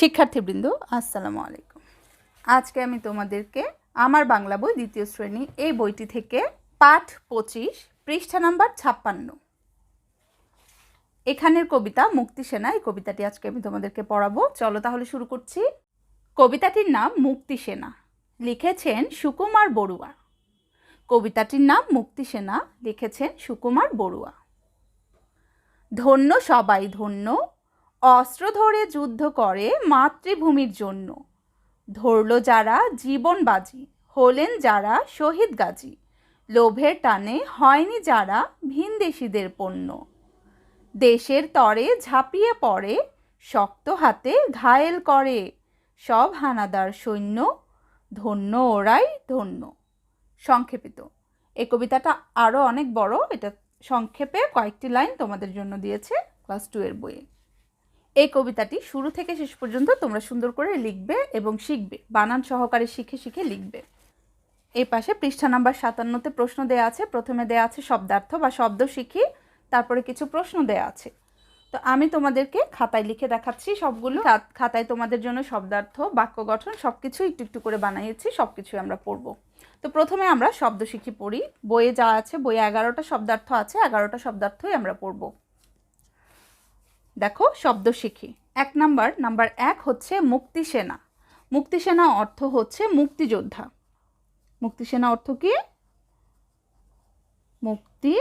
শিক্ষার্থীবৃন্দ আসসালামু আলাইকুম আজকে আমি তোমাদেরকে আমার বাংলা বই দ্বিতীয় শ্রেণি এই বইটি থেকে পাঠ পঁচিশ, পৃষ্ঠা নাম্বার ছাপ্পান্ন। এখানের কবিতা মুক্তি সেনা, এই কবিতাটি আজকে আমি তোমাদেরকে পড়াবো। চলো তাহলে শুরু করছি। কবিতাটির নাম মুক্তি সেনা। লিখেছেন সুকুমার বড়ুয়া। কবিতাটির নাম মুক্তি সেনা, লিখেছেন সুকুমার বড়ুয়া। ধন্য সবাই ধন্য অস্ত্র ধরে যুদ্ধ করে মাতৃভূমির জন্য। ধরল যারা জীবন বাজি হলেন যারা শহীদ গাজী লোভের টানে হয়নি যারা ভিনদেশীদের পণ্য। দেশের তরে ঝাঁপিয়ে পড়ে, শক্ত হাতে ঘায়েল করে সব হানাদার সৈন্য, ধন্য ওরাই ধন্য। সংক্ষেপিত। এই কবিতাটা আরও অনেক বড়, এটা সংক্ষেপে কয়েকটি লাইন তোমাদের জন্য দিয়েছে ক্লাস টু এর বইয়ে। এই কবিতাটি শুরু থেকে শেষ পর্যন্ত তোমরা সুন্দর করে লিখবে এবং শিখবে। বানান সহকারে শিখে শিখে লিখবে। এই পাশে পৃষ্ঠা নাম্বার সাতান্নতে প্রশ্ন দেয়া আছে। প্রথমে দেয়া আছে শব্দার্থ বা শব্দ শিখি, তারপরে কিছু প্রশ্ন দেয়া আছে। তো আমি তোমাদেরকে খাতায় লিখে দেখাচ্ছি সবগুলো। খাতায় তোমাদের জন্য শব্দার্থ, বাক্য গঠন সব কিছু একটু একটু করে বানিয়েছি সব কিছুই আমরা পড়ব। তো প্রথমে আমরা শব্দ শিখি পড়ি। বইয়ে যা আছে, বইয়ে এগারোটা শব্দার্থ আছে, এগারোটা শব্দার্থই আমরা পড়ব। দেখো, শব্দ শিখি। এক নাম্বার নাম্বার এক হচ্ছে মুক্তি সেনা মুক্তি সেনা অর্থ হচ্ছে মুক্তিযোদ্ধা। মুক্তি সেনা অর্থ কি? মুক্তি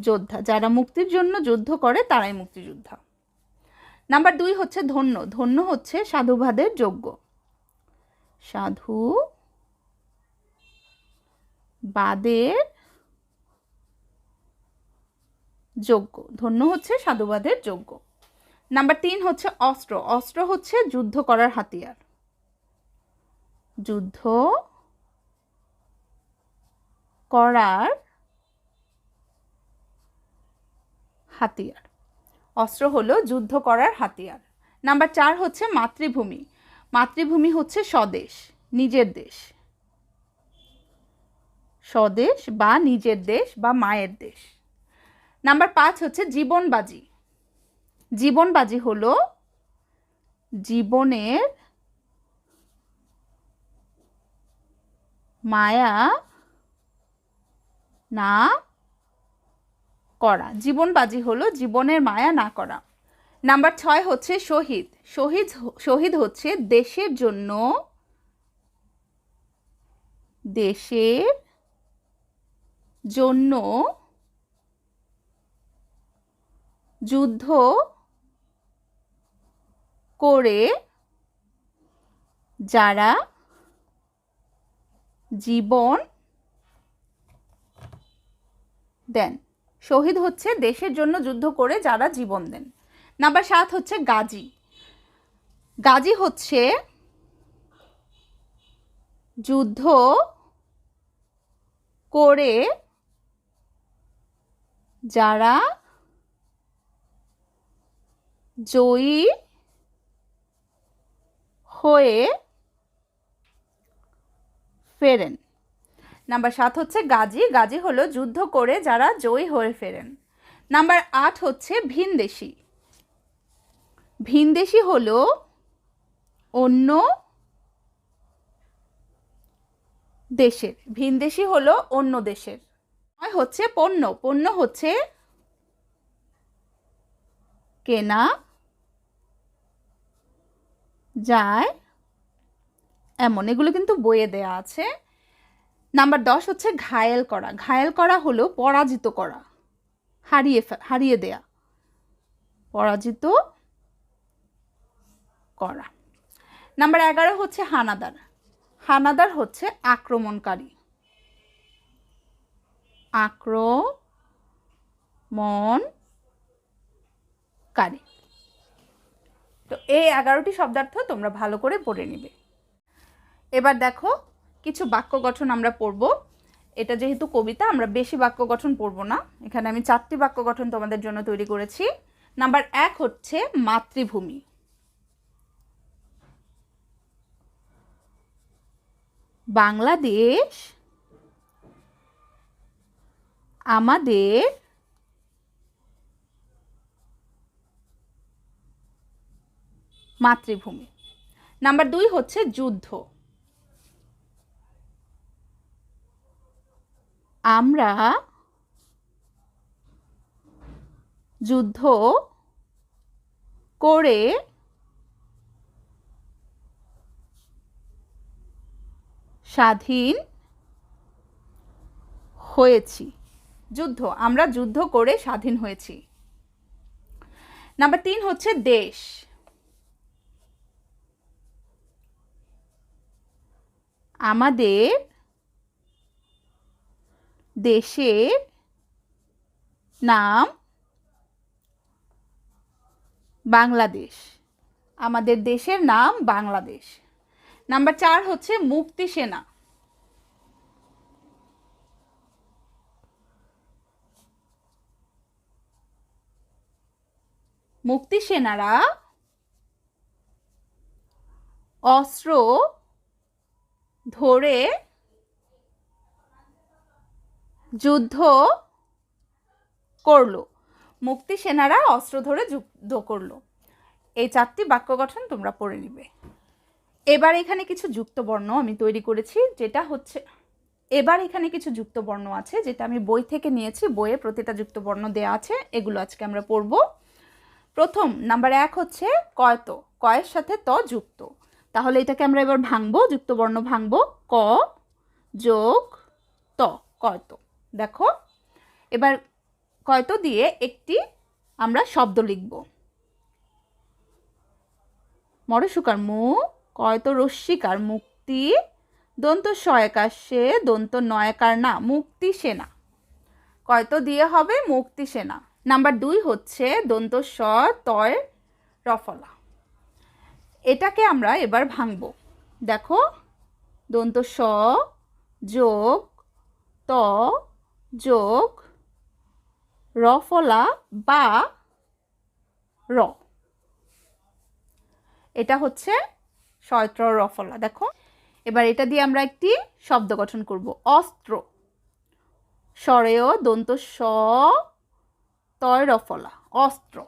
যোদ্ধা যারা মুক্তির জন্য যুদ্ধ করে, তারাই মুক্তিযোদ্ধা। নাম্বার দুই হচ্ছে ধন্য। ধন্য হচ্ছে সাধুবাদের যোগ্য। সাধু বাদের যোগ্য। ধন্য হচ্ছে সাধুবাদের যোগ্য। নাম্বার তিন হচ্ছে অস্ত্র। অস্ত্র হচ্ছে যুদ্ধ করার হাতিয়ার। যুদ্ধ করার হাতিয়ার। অস্ত্র হলো যুদ্ধ করার হাতিয়ার। নাম্বার চার হচ্ছে মাতৃভূমি। মাতৃভূমি হচ্ছে স্বদেশ, নিজের দেশ। স্বদেশ বা নিজের দেশ বা মায়ের দেশ। নাম্বার পাঁচ হচ্ছে জীবনবাজি। জীবনবাজি হলো জীবনের মায়া না করা। জীবনবাজি হলো জীবনের মায়া না করা। নাম্বার ছয় হচ্ছে শহীদ। শহীদ শহীদ হচ্ছে দেশের জন্য দেশের জন্য যুদ্ধ করে যারা জীবন দেন। শহীদ হচ্ছে দেশের জন্য যুদ্ধ করে যারা জীবন দেন। নাম্বার সাত হচ্ছে গাজী। গাজী হচ্ছে যুদ্ধ করে যারা জয়ী হয়ে ফেরেন। নাম্বার সাত হচ্ছে গাজী। গাজী হলো যুদ্ধ করে যারা জয়ী হয়ে ফেরেন। নাম্বার আট হচ্ছে ভিনদেশি। ভিনদেশি হলো অন্য দেশের। ভিনদেশি হলো অন্য দেশের। হচ্ছে পণ্য। পণ্য হচ্ছে কেনা যায়। এমন, এগুলো কিন্তু বইয়ে দেয়া আছে। নাম্বার দশ হচ্ছে ঘায়েল করা। ঘায়েল করা হলো পরাজিত করা। হারিয়ে হারিয়ে দেয়া। পরাজিত করা। নাম্বার এগারো হচ্ছে হানাদার। হানাদার হচ্ছে আক্রমণকারী। আক্রমণকারী তো এই এগারোটি শব্দার্থ তোমরা ভালো করে পড়ে নিবে। এবার দেখো, কিছু বাক্য গঠন আমরা পড়ব। এটা যেহেতু কবিতা, আমরা বেশি বাক্য গঠন পড়ব না। এখানে আমি চারটি বাক্য গঠন তোমাদের জন্য তৈরি করেছি। নাম্বার এক হচ্ছে মাতৃভূমি। বাংলাদেশ, আমাদের মাতৃভূমি। নাম্বার দুই হচ্ছে যুদ্ধ। আমরা যুদ্ধ করে স্বাধীন হয়েছি। যুদ্ধ, আমরা যুদ্ধ করে স্বাধীন হয়েছি। নাম্বার তিন হচ্ছে দেশ। আমাদের দেশের নাম বাংলাদেশ। আমাদের দেশের নাম বাংলাদেশ। নাম্বার চার হচ্ছে মুক্তি সেনা। মুক্তি সেনারা অস্ত্র ধরে যুদ্ধ করল। মুক্তি সেনারা অস্ত্র ধরে যুদ্ধ করল। এই চারটি বাক্য গঠন তোমরা পড়ে নিবে। এবার এখানে কিছু যুক্ত বর্ণ আমি তৈরি করেছি, যেটা হচ্ছে এবার এখানে কিছু যুক্ত বর্ণ আছে, যেটা আমি বই থেকে নিয়েছি। বইয়ে প্রতিটা যুক্ত বর্ণ দেওয়া আছে, এগুলো আজকে আমরা পড়ব। প্রথম, নাম্বার এক হচ্ছে কয়ত। কয়ের সাথে ত যুক্ত। তাহলে এটাকে আমরা এবার ভাঙবো যুক্ত বর্ণ ভাঙবো, ক যোগ ত, কয়ত। দেখো, এবার কয়তো দিয়ে একটি আমরা শব্দ লিখব। মরশুকার মু, কয়তো রশ্মিকার মুক্তি, দন্ত সয়কার সে, দন্ত নয়কার না, মুক্তি সেনা। কয়তো দিয়ে হবে মুক্তি সেনা। নাম্বার দুই হচ্ছে দন্ত স তয় রফলা। এটাকে আমরা এবার ভাঙব। দেখো, দন্ত স যোগ ত যোগ রফলা বা র। এটা হচ্ছে সয়ত্র রফলা দেখো। এবার এটা দিয়ে আমরা একটি শব্দ গঠন করব, অস্ত্র। স্বরেয় দন্ত স তয় রফলা অস্ত্র।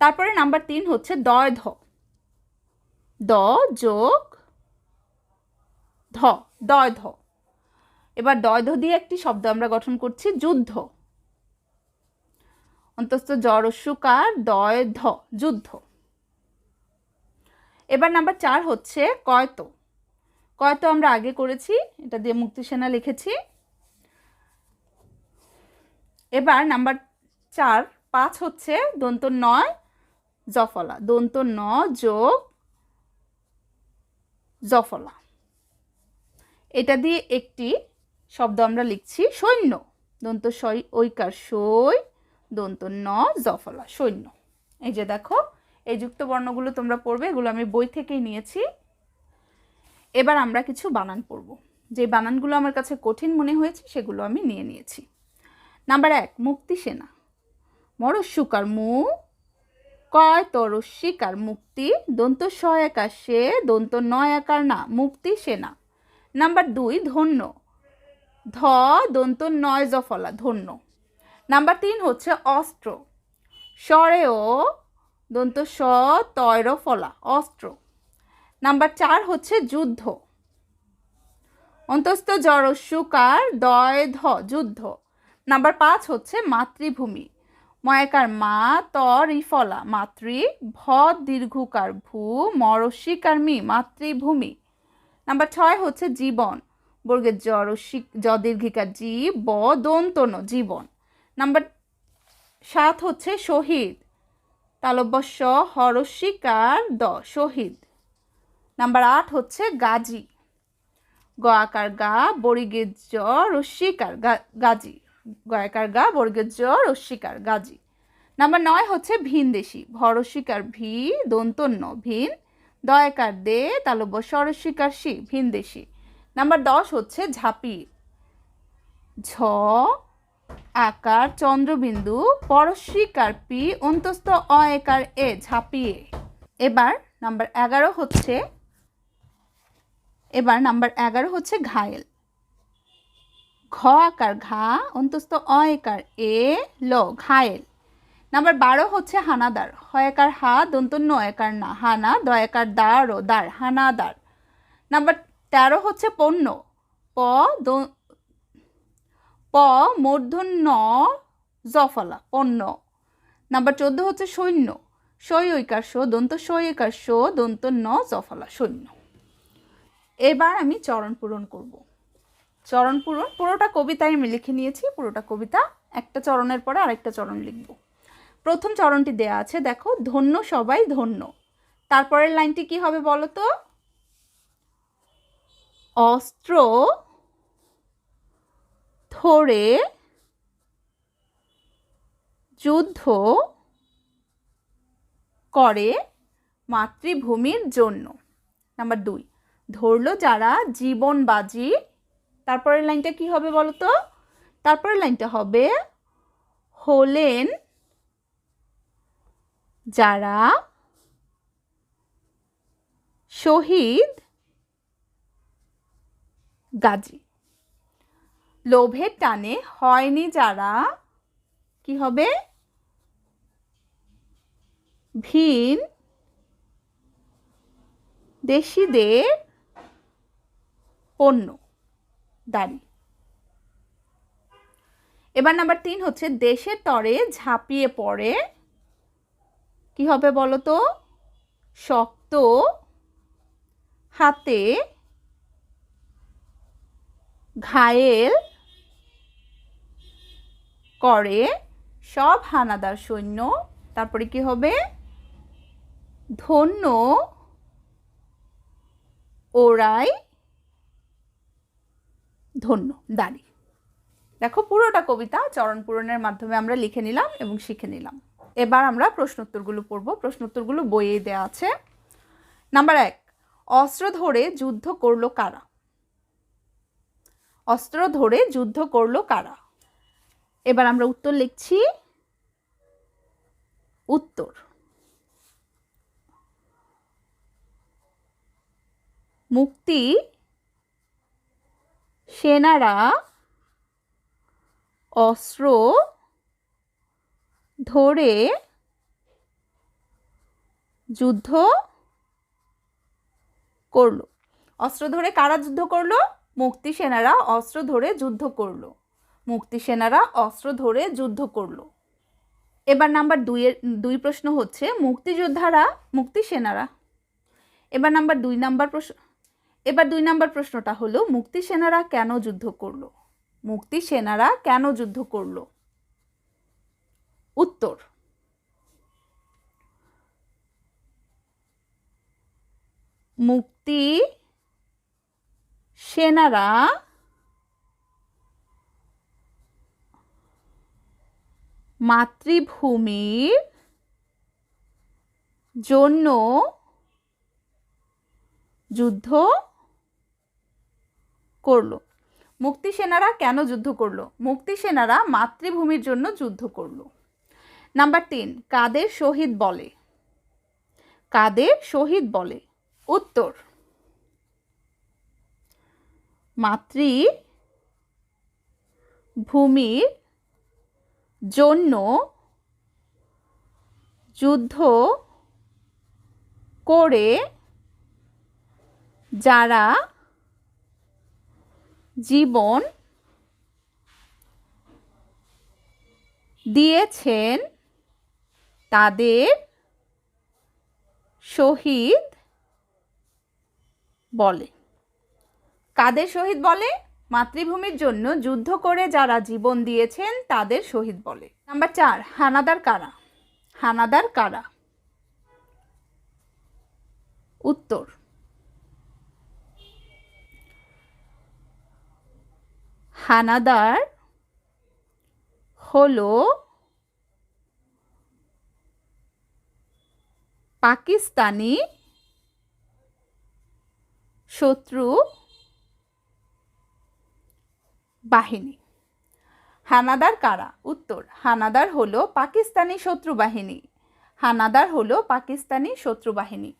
তারপরে নাম্বার তিন হচ্ছে দয় ধ। দ যোগ ধ, দয় ধ। এবার দয় ধ দিয়ে একটি শব্দ আমরা গঠন করছি যুদ্ধ। অন্তস্থ জরস্যুকার দয় ধ, যুদ্ধ। এবার নাম্বার চার হচ্ছে কয়তো। কয়তো আমরা আগে করেছি, এটা দিয়ে মুক্তিসেনা লিখেছি। এবার নাম্বার চার, পাঁচ হচ্ছে দন্ত নয় জফলা। দন্ত ন, যোগ জফলা। এটা দিয়ে একটি শব্দ আমরা লিখছি সৈন্য। দন্ত সই, ঐকার সই, দন্ত ন, জফলা, সৈন্য। এই যে দেখো, এই যুক্ত বর্ণগুলো তোমরা পড়বে, এগুলো আমি বই থেকেই নিয়েছি। এবার আমরা কিছু বানান পড়ব। যে বানানগুলো আমার কাছে কঠিন মনে হয়েছে, সেগুলো আমি নিয়ে নিয়েছি। নাম্বার এক, মুক্তি সেনা। মরস্যুকার মু কয় তরস্বিকার মুক্তি, দন্ত সয়াকার সে, দন্ত নয়াকার না, মুক্তি সেনা নাম্বার দুই, ধন্য। ধ, দন্ত নয় জফলা, ধন্য। নাম্বার তিন হচ্ছে অস্ত্র। স্বরে ও দন্ত স, তয়র ফলা, অস্ত্র। নাম্বার চার হচ্ছে যুদ্ধ। অন্তস্থ জরস্যুকার দয়, ধ, যুদ্ধ। নাম্বার পাঁচ হচ্ছে মাতৃভূমি। ময়াকার মা ত রিফলা মাতৃ ভ দীর্ঘকার ভূ মরস্বিকার মি, মাতৃভূমি। নাম্বার ছয় হচ্ছে জীবন। বর্গের জ রস্যি জ দীর্ঘিকার জি ব দন্তন জীবন। নাম্বার সাত হচ্ছে শহীদ। তালব্যস্য হরস্বিকার দ, শহীদ। নাম্বার আট হচ্ছে গাজী। গ আকার গা বর্গের জ রস্যিকার গাজী। গয়াকার গা, বর্গের জ গাজী। নাম্বার নয় হচ্ছে ভিনদেশি ভরস্বিকার ভি, দন্তন্য, ভিন, দয়াকার দে, তালব্য সরস্বিকার সি ভিনদেশি নাম্বার দশ হচ্ছে ঝাঁপি। ঝ, আকার, চন্দ্রবিন্দু পরস্বিকার পি, অন্তস্থ অ একার এ। ঝাঁপিয়ে এবার নাম্বার এগারো হচ্ছে, এবার নাম্বার এগারো হচ্ছে ঘায়েল। ঘ আকার ঘা, অন্তস্থ অ একার এ, ল, ঘায়েল। নাম্বার বারো হচ্ছে হানাদার। হয়াকার হা, দন্ত ন একার না, হানা, দয়াকার দার ও দার হানাদার। নাম্বার তেরো হচ্ছে পণ্য। প, দ- প, মূর্ধন্য, জফলা, পণ্য। নাম্বার চোদ্দ হচ্ছে সৈন্য। সই ঐকার শো দন্ত সই ঐকার শো দন্ত ন, জফলা, সৈন্য। এবার আমি চরণ পূরণ করব। চরণ পূরণ, পুরোটা কবিতায় আমি লিখে নিয়েছি, পুরোটা কবিতা, একটা চরণের পরে আরেকটা চরণ লিখব। প্রথম চরণটি দেয়া আছে, দেখো, ধন্য সবাই ধন্য। তারপরের লাইনটি কি হবে বলো তো? অস্ত্র ধরে যুদ্ধ করে মাতৃভূমির জন্য। নাম্বার দুই, ধরলো যারা জীবন বাজি তারপরের লাইনটা কি হবে বলো তো তারপরের লাইনটা হবে হলেন যারা শহীদ গাজী। লোভের টানে হয়নি যারা কি হবে? ভিন দেশিদের পণ্য। দাড়ি। এবার নাম্বার তিন হচ্ছে দেশের তরে ঝাঁপিয়ে পড়ে কি হবে বলো তো শক্ত হাতে ঘায়েল করে সব হানাদার সৈন্য, তারপরে কি হবে? ধন্য ওরাই ধন্য দাড়ি দেখো, পুরোটা কবিতা চরণ পূরণের মাধ্যমে আমরা লিখে নিলাম এবং শিখে নিলাম। এবার আমরা প্রশ্নোত্তরগুলো পড়ব। প্রশ্নোত্তরগুলো বইয়ে দেওয়া আছে। নাম্বার এক, অস্ত্র ধরে যুদ্ধ করল কারা? অস্ত্র ধরে যুদ্ধ করল কারা? এবার আমরা উত্তর লিখছি। উত্তর। মুক্তি সেনারা অস্ত্র ধরে যুদ্ধ করল। অস্ত্র ধরে কারা যুদ্ধ করল? মুক্তি সেনারা অস্ত্র ধরে যুদ্ধ করল। মুক্তি সেনারা অস্ত্র ধরে যুদ্ধ করল। এবার নাম্বার দুইয়ের দুই প্রশ্ন হচ্ছে, মুক্তিযোদ্ধারা, মুক্তি সেনারা। এবার নাম্বার দুই, নাম্বার প্রশ্ন এবার দুই নম্বর প্রশ্নটা হলো, মুক্তি সেনারা কেন যুদ্ধ করল? মুক্তি সেনারা কেন যুদ্ধ করল? উত্তর। মুক্তি সেনারা মাতৃভূমির জন্য যুদ্ধ করল। মুক্তি সেনারা কেন যুদ্ধ করল? মুক্তি সেনারা মাতৃভূমির জন্য যুদ্ধ করল। নাম্বার তিন, কাদের শহীদ বলে? কাদের শহীদ বলে? উত্তর মাতৃ ভূমির জন্য যুদ্ধ করে যারা জীবন দিয়েছেন তাদের শহীদ বলে। কাদের শহীদ বলে? মাতৃভূমির জন্য যুদ্ধ করে যারা জীবন দিয়েছেন তাদের শহীদ বলে। নাম্বার চার, হানাদার কারা? হানাদার কারা? উত্তর হানাদার হলো পাকিস্তানি শত্রু বাহিনী। হানাদার কারা? উত্তর, হানাদার হলো পাকিস্তানি শত্রু বাহিনী। হানাদার হলো পাকিস্তানি শত্রু বাহিনী।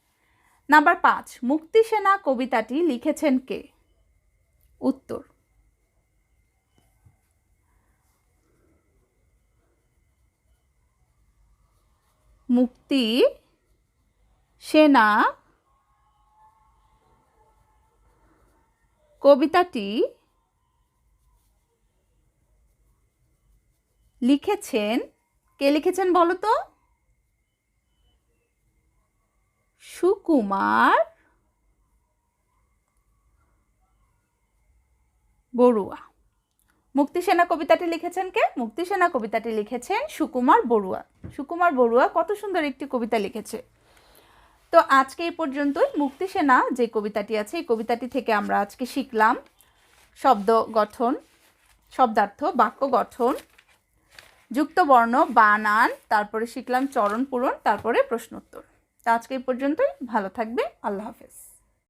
নাম্বার পাঁচ মুক্তিসেনা কবিতাটি লিখেছেন কে? উত্তর মুক্তি সেনা কবিতাটি লিখেছেন কে লিখেছেন বলো তো? সুকুমার বড়ুয়া। মুক্তিসেনা কবিতাটি লিখেছেন কে? মুক্তিসেনা কবিতাটি লিখেছেন সুকুমার বড়ুয়া। সুকুমার বড়ুয়া কত সুন্দর একটি কবিতা লিখেছে। তো আজকে এই পর্যন্তই। মুক্তিসেনা যে কবিতাটি আছে, এই কবিতাটি থেকে আমরা আজকে শিখলাম শব্দ গঠন, শব্দার্থ বাক্য গঠন, যুক্ত বর্ণ, বানান, তারপরে শিখলাম চরণ পূরণ, তারপরে প্রশ্নোত্তর। তো আজকে এই পর্যন্তই। ভালো থাকবে আল্লাহ হাফেজ।